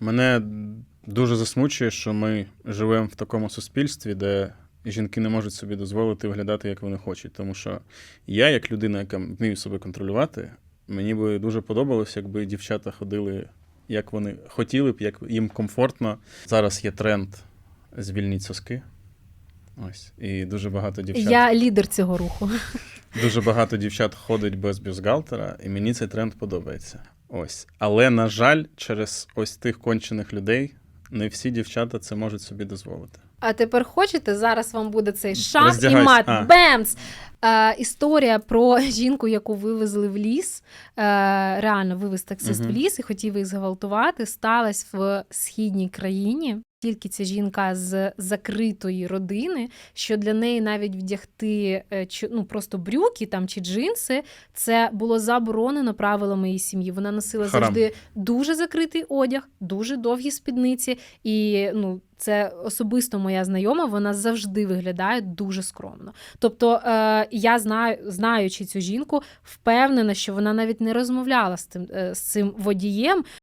Мене дуже засмучує, що ми живемо в такому суспільстві, де жінки не можуть собі дозволити виглядати, як вони хочуть. Тому що я, як людина, яка вмію себе контролювати, мені би дуже подобалося, якби дівчата ходили, як вони хотіли б, як їм комфортно. Зараз є тренд звільніть соски. Ось. І дуже багато дівчат. Я лідер цього руху. Дуже багато дівчат ходить без бюстгальтера, і мені цей тренд подобається. Ось. Але, на жаль, через ось тих кончених людей не всі дівчата це можуть собі дозволити. А тепер хочете, зараз вам буде цей шанс і мат. А. Бемс! Е, історія про жінку, яку вивезли в ліс. Е, реально вивез таксист угу. в ліс і хотів їх зґвалтувати. Сталась в східній країні. Тільки ця жінка з закритої родини, що для неї навіть вдягти е, ну, просто брюки там чи джинси, це було заборонено правилами її сім'ї. Вона носила Харам. завжди дуже закритий одяг, дуже довгі спідниці. І ну, це особисто моя знайома, вона завжди виглядає дуже скромно. Тобто, е, я знаю, знаючи цю жінку, впевнена, що вона навіть не розмовляла з цим, е, з цим водієм,